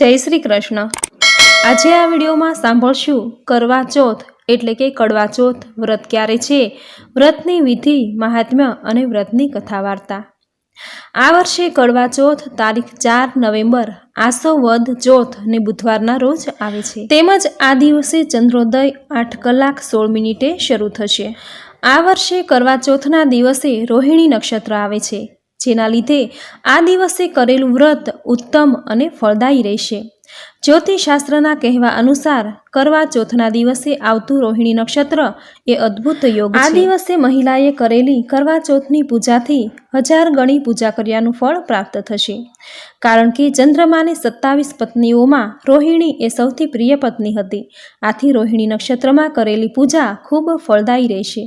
જય શ્રી કૃષ્ણ. આજે આ વિડીયોમાં સાંભળશું કરવા ચોથ એટલે કે કડવા ચોથ વ્રત ક્યારે છે? વ્રતની વિધિ, મહાત્મ્ય અને વ્રતની કથા વાર્તા આ વર્ષે કડવા ચોથ તારીખ ચાર નવેમ્બર, આસો વદ ચોથ ને બુધવારના રોજ આવે છે. તેમજ આ દિવસે ચંદ્રોદય આઠ કલાક સોળ મિનિટે શરૂ થશે. આ વર્ષે કરવા ચોથના દિવસે રોહિણી નક્ષત્ર આવે છે. જેના લીધે આ દિવસે કરેલું વ્રત ઉત્તમ અને ફળદાયી રહેશે. જ્યોતિષશાસ્ત્રના કહેવા અનુસાર કરવા ચોથના દિવસે આવતું રોહિણી નક્ષત્ર એ અદ્ભુત યોગ આ દિવસે મહિલાએ કરેલી કરવા ચોથની પૂજાથી હજાર ગણી પૂજા કર્યાનું ફળ પ્રાપ્ત થશે. કારણ કે ચંદ્રમાની સત્તાવીસ પત્નીઓમાં રોહિણી એ સૌથી પ્રિય પત્ની હતી. આથી રોહિણી નક્ષત્રમાં કરેલી પૂજા ખૂબ ફળદાયી રહેશે.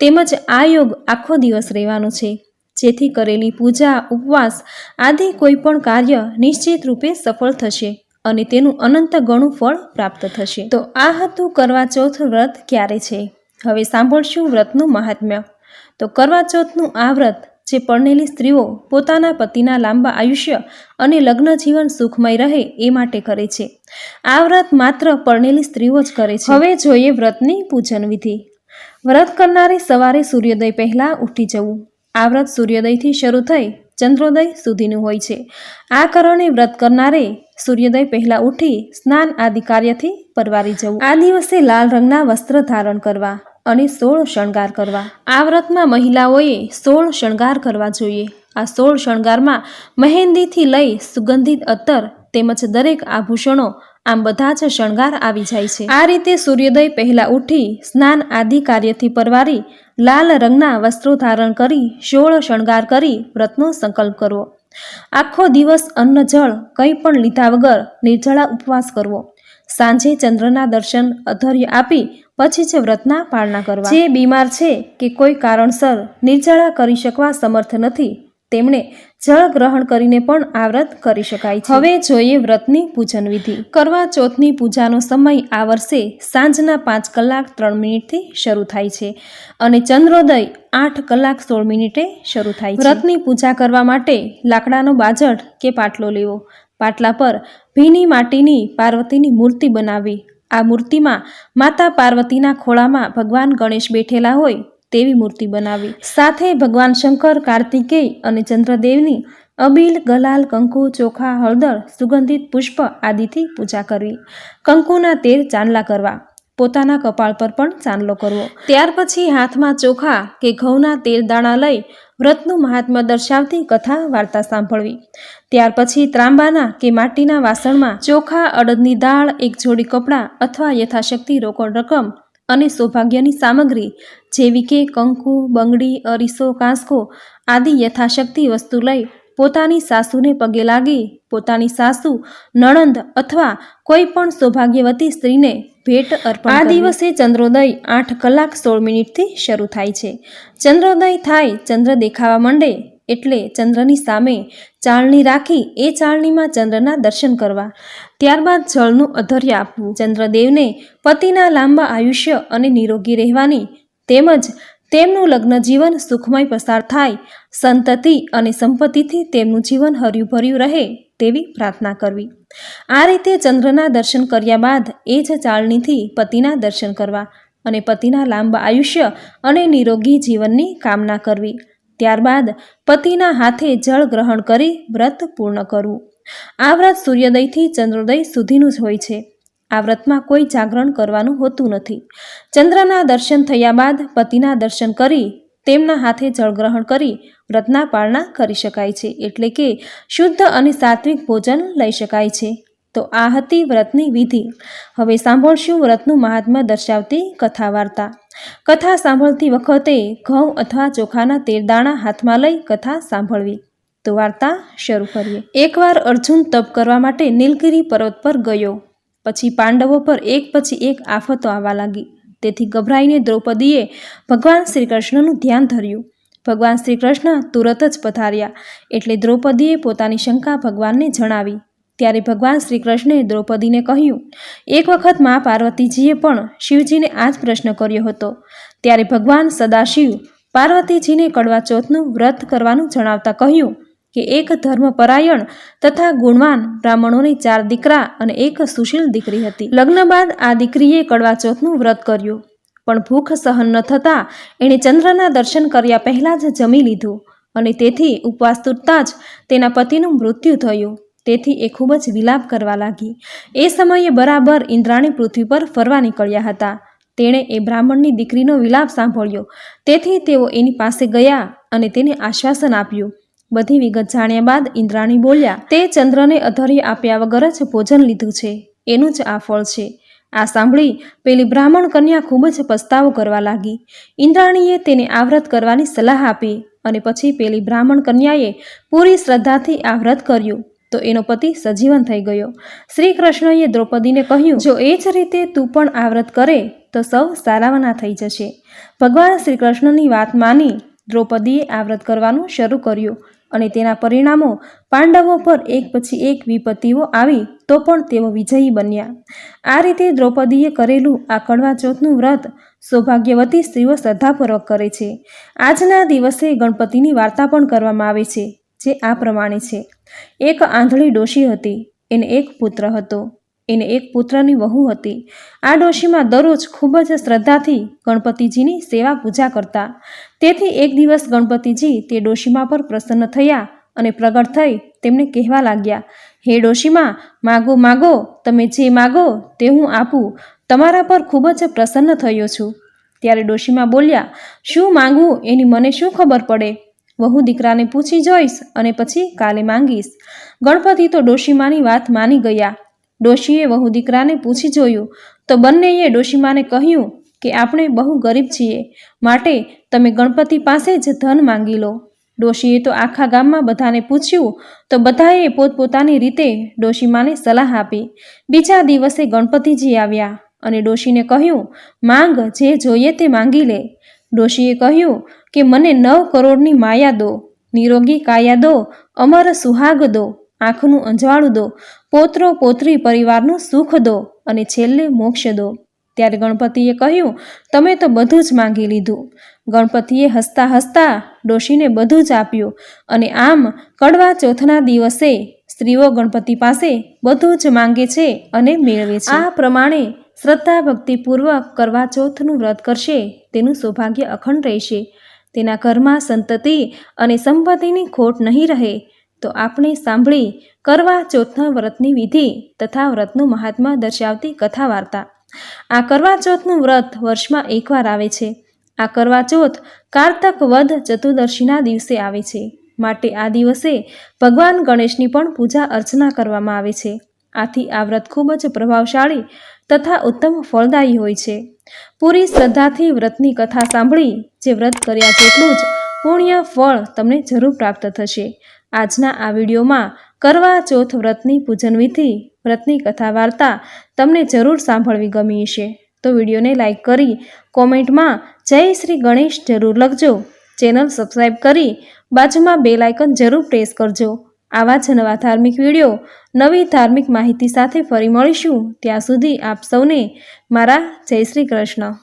તેમજ આ યોગ આખો દિવસ રહેવાનો છે. જેથી કરેલી પૂજા, ઉપવાસ આદિ કોઈ પણ કાર્ય નિશ્ચિત રૂપે સફળ થશે અને તેનું અનંત ગણું ફળ પ્રાપ્ત થશે. તો આ હતું કરવા ચોથ વ્રત ક્યારે છે? હવે સાંભળશું વ્રતનું મહાત્મ્ય. તો કરવા ચોથનું આ વ્રત જે પરણેલી સ્ત્રીઓ પોતાના પતિના લાંબા આયુષ્ય અને લગ્ન જીવન સુખમય રહે એ માટે કરે છે. આ વ્રત માત્ર પરણેલી સ્ત્રીઓ જ કરે છે. હવે જોઈએ વ્રતની પૂજન વિધિ વ્રત કરનારે સવારે સૂર્યોદય પહેલાં ઉઠી જવું. આ વ્રત સૂર્યોદયથી શરૂ થઈ ચંદ્રોદય સુધીનું હોય છે. આ કારણે વ્રત કરનારે સૂર્યોદય પહેલાં ઉઠી સ્નાન આદિ કાર્યથી પરવારી જવું. આ દિવસે લાલ રંગના વસ્ત્ર ધારણ કરવા અને સોળ શણગાર કરવા. આ વ્રતમાં મહિલાઓએ સોળ શણગાર કરવા જોઈએ. આ સોળ શણગારમાં મહેંદીથી લઈ સુગંધિત અત્તર તેમજ દરેક આભૂષણો આમ બધા જ શણગાર આવી જાય છે. આ રીતે સૂર્યોદય પહેલા ઉઠી સ્નાન આદિ કાર્યથી પરવારી લાલ રંગના વસ્ત્રો ધારણ કરી સોળ શણગાર કરી વ્રતનો સંકલ્પ કરવો. આખો દિવસ અન્ન જળ કંઈ પણ લીધા વગર નિર્જળા ઉપવાસ કરવો. સાંજે ચંદ્રના દર્શન અધર્ય આપી પછી જ વ્રતના પાળના કરવા. જે બીમાર છે કે કોઈ કારણસર નિર્જળા કરી શકવા સમર્થ નથી તેમણે જળ ગ્રહણ કરીને પણ આ વ્રત કરી શકાય હવે જોઈએ વ્રતની પૂજન વિધિ. કરવા ચોથની પૂજાનો સમય આ વર્ષે સાંજના પાંચ કલાક ત્રણ મિનિટથી શરૂ થાય છે અને ચંદ્રોદય આઠ કલાક સોળ મિનિટે શરૂ થાય છે. વ્રતની પૂજા કરવા માટે લાકડાનો બાજટ કે પાટલો લેવો. પાટલા પર ભીની માટીની પાર્વતીની મૂર્તિ બનાવવી. આ મૂર્તિમાં માતા પાર્વતીના ખોળામાં ભગવાન ગણેશ બેઠેલા હોય તેવી મૂર્તિ બનાવી. સાથે ભગવાન શંકર, કાર્તિકેય અને ચંદ્રદેવની અબીલ, ગલાલ, કંકુ, ચોખા, હળદર, સુગંધિત પુષ્પ આદિથી પૂજા કરવી. કંકુના તેર ચાંદલા કરવા. પોતાના કપાળ પર પણ ચાંદલો કરવો. ત્યાર પછી હાથમાં ચોખા કે ઘઉંના તેર દાણા લઈ વ્રતનું મહાત્મ્ય દર્શાવતી કથા વાર્તા સાંભળવી. ત્યાર પછી ત્રાંબાના કે માટીના વાસણમાં ચોખા, અડદની દાળ, એક જોડી કપડાં અથવા યથાશક્તિ રોકડ રકમ અને સૌભાગ્યની સામગ્રી જેવી કે કંકુ બંગડી અરીસો કાંસકો આદિ યથાશક્તિ વસ્તુ લઈ પોતાની સાસુને પગે લાગી પોતાની સાસુ નણંદ અથવા કોઈ પણ સૌભાગ્યવતી સ્ત્રીને ભેટ અર્પણ આ દિવસે ચંદ્રોદય આઠ કલાક સોળ મિનિટથી શરૂ થાય છે. ચંદ્રોદય થાય ચંદ્ર દેખાવા માંડે એટલે ચંદ્રની સામે ચાળણી રાખી એ ચાળણીમાં ચંદ્રના દર્શન કરવા. ત્યારબાદ જળનું અધર્ય આપવું. ચંદ્રદેવને પતિના લાંબા આયુષ્ય અને નિરોગી રહેવાની તેમજ તેમનું લગ્ન જીવન સુખમય પસાર થાય. સંતતિ અને સંપત્તિથી તેમનું જીવન હર્યુંભર્યું રહે તેવી પ્રાર્થના કરવી. આ રીતે ચંદ્રના દર્શન કર્યા બાદ એ જ ચાળણીથી પતિના દર્શન કરવા અને પતિના લાંબા આયુષ્ય અને નિરોગી જીવનની કામના કરવી. ત્યારબાદ પતિના હાથે જળ ગ્રહણ કરી વ્રત પૂર્ણ કરવું. આ વ્રત સૂર્યોદયથી ચંદ્રોદય સુધીનું જ હોય છે. આ વ્રતમાં કોઈ જાગરણ કરવાનું હોતું નથી. ચંદ્રના દર્શન થયા બાદ પતિના દર્શન કરી તેમના હાથે જળગ્રહણ કરી વ્રતના પાળના કરી શકાય છે. એટલે કે શુદ્ધ અને સાત્વિક ભોજન લઈ શકાય છે. તો આ હતી વ્રતની વિધિ. હવે સાંભળશું વ્રતનું મહાત્મા દર્શાવતી કથા વાર્તા કથા સાંભળતી વખતે ઘઉં અથવા ચોખાના તેરદાણા હાથમાં લઈ કથા સાંભળવી. તો વાર્તા શરૂ કરીએ. એકવાર અર્જુન તપ કરવા માટે નીલગિરી પર્વત પર ગયો. પછી પાંડવો પર એક પછી એક આફતો આવવા લાગી. તેથી ગભરાઈને દ્રૌપદીએ ભગવાન શ્રી કૃષ્ણનું ધ્યાન ધર્યું. ભગવાન શ્રી કૃષ્ણ તુરત જ પધાર્યા. એટલે દ્રૌપદીએ પોતાની શંકા ભગવાનને જણાવી. ત્યારે ભગવાન શ્રી કૃષ્ણે દ્રૌપદીને કહ્યું, એક વખત મા પાર્વતીજીએ પણ શિવજીને આ જ પ્રશ્ન કર્યો હતો. ત્યારે ભગવાન સદાશિવ પાર્વતીજીને કડવા ચોથનું વ્રત કરવાનું જણાવતા કહ્યું કે એક ધર્મપરાયણ તથા ગુણવાન બ્રાહ્મણોની ચાર દીકરા અને એક સુશીલ દીકરી હતી. લગ્ન બાદ આ દીકરીએ કડવા ચોથનું વ્રત કર્યું. પણ ભૂખ સહન ન થતાં એણે ચંદ્રના દર્શન કર્યા પહેલાં જ જમી લીધું અને તેથી ઉપવાસ તૂટતાં જ તેના પતિનું મૃત્યુ થયું. તેથી એ ખૂબ જ વિલાપ કરવા લાગી. એ સમયે બરાબર ઇન્દ્રાણી પૃથ્વી પર ફરવા નીકળ્યા હતા. તેણે એ બ્રાહ્મણની દીકરીનો વિલાપ સાંભળ્યો. તેથી તેઓ એની પાસે ગયા અને તેને આશ્વાસન આપ્યું. બધી વિગત જાણ્યા બાદ ઇન્દ્રાણી બોલ્યા, તે ચંદ્રને અધર્ય આપ્યા વગર જ ભોજન લીધું છે. એનું જ આ ફળ છે. આ સાંભળી પેલી બ્રાહ્મણ કન્યા ખૂબ જ પસ્તાવો કરવા લાગી. ઇન્દ્રાણીએ તેને આ વ્રત કરવાની સલાહ આપી અને પછી પેલી બ્રાહ્મણ કન્યાએ પૂરી શ્રદ્ધાથી આ વ્રત કર્યું. તો એનો પતિ સજીવન થઈ ગયો. શ્રી કૃષ્ણએ દ્રૌપદીને કહ્યું, જો એ જ રીતે તું પણ આ વ્રત કરે, તો સૌ સારાવના થઈ જશે. ભગવાન શ્રી કૃષ્ણની વાત માની દ્રૌપદીએ આ વ્રત કરવાનું શરૂ કર્યું અને તેના પરિણામો પાંડવો પર એક પછી એક વિપત્તિઓ આવી તો પણ તેઓ વિજયી બન્યા. આ રીતે દ્રૌપદીએ કરેલું આ કડવા ચોથનું વ્રત સૌભાગ્યવતી સ્ત્રીઓ શ્રદ્ધાપૂર્વક કરે છે. આજના દિવસે ગણપતિની વાર્તા પણ કરવામાં આવે છે, જે આ પ્રમાણે છે. એક આંધળી ડોશી હતી, એને એક પુત્ર હતો, એને એક પુત્રની વહુ હતી. આ ડોશીમાં દરરોજ ખૂબ જ શ્રદ્ધાથી ગણપતિજીની સેવા પૂજા કરતા. તેથી એક દિવસ ગણપતિજી તે ડોશીમાં પર પ્રસન્ન થયા અને પ્રગટ થઈ તેમને કહેવા લાગ્યા, હે ડોશીમાં, માગો માગો, તમે જે માગો તે હું આપું. તમારા પર ખૂબ જ પ્રસન્ન થયો છું. ત્યારે ડોશીમાં બોલ્યા, શું માગવું એની મને શું ખબર પડે? વહુ દીકરાને પૂછી જોઈશ અને પછી કાલે માંગીશ. ગણપતિ તો ડોશીમાની વાત માની ગયા. ડોશીએ વહુ દીકરાને પૂછી જોયું. તો બંનેએ ડોશીમાને કહ્યું કે, આપણે બહુ ગરીબ છીએ. માટે તમે ગણપતિ પાસે જ ધન માંગી લો. ડોશીએ તો આખા ગામમાં બધાને પૂછ્યું. તો બધાએ પોતપોતાની રીતે ડોશીમાને સલાહ આપી. બીજા દિવસે ગણપતિજી આવ્યા અને ડોશીને કહ્યું, માંગ જે જોઈએ તે માંગી લે. ડોશીએ કહ્યું કે મને નવ કરોડની માયા દો, નિરોગી કાયા દો, અમર સુહાગ દો, આંખનું અંજવાળું દો, પોત્રો પોત્રી પરિવારનું સુખ દો અને છેલ્લે મોક્ષ દો. ત્યારે ગણપતિએ કહ્યું, તમે તો બધું જ માંગી લીધું. ગણપતિએ હસતા હસતા ડોશીને બધું જ આપ્યું અને આમ કડવા ચોથના દિવસે સ્ત્રીઓ ગણપતિ પાસે બધું જ માંગે છે અને મેળવે છે. આ પ્રમાણે શ્રદ્ધા ભક્તિપૂર્વક કરવા ચોથનું વ્રત કરશે, તેનું સૌભાગ્ય અખંડ રહેશે. તેના ઘરમાં સંતતિ અને સંપત્તિની ખોટ નહીં રહે, તો આપણે સાંભળી કરવા ચોથના વ્રતની વિધિ તથા વ્રતનું મહાત્મા દર્શાવતી કથા વાર્તા આ કરવા ચોથનું વ્રત વર્ષમાં એકવાર આવે છે. આ કરવા ચોથ કારતક વધ ચતુર્દશીના દિવસે આવે છે. માટે આ દિવસે ભગવાન ગણેશની પણ પૂજા અર્ચના કરવામાં આવે છે. આથી આ વ્રત ખૂબ જ પ્રભાવશાળી તથા ઉત્તમ ફળદાયી હોય છે. પૂરી શ્રદ્ધાથી વ્રતની કથા સાંભળી, જે વ્રત કર્યા જેટલું જ પુણ્ય ફળ તમને જરૂર પ્રાપ્ત થશે. આજના આ વિડીયોમાં કરવા ચોથ વ્રતની પૂજન વિધિ, વ્રતની કથા વાર્તા તમને જરૂર સાંભળવી ગમી હશે. તો વિડીયોને લાઇક કરી કોમેન્ટમાં જય શ્રી ગણેશ જરૂર લખજો. ચેનલ સબસ્ક્રાઈબ કરી બાજુમાં બે લાયકન જરૂર પ્રેસ કરજો. આવા જ નવા ધાર્મિક વીડિયો, નવી ધાર્મિક માહિતી સાથે ફરી મળીશું. ત્યાં સુધી આપ સૌને મારા જય શ્રી કૃષ્ણ.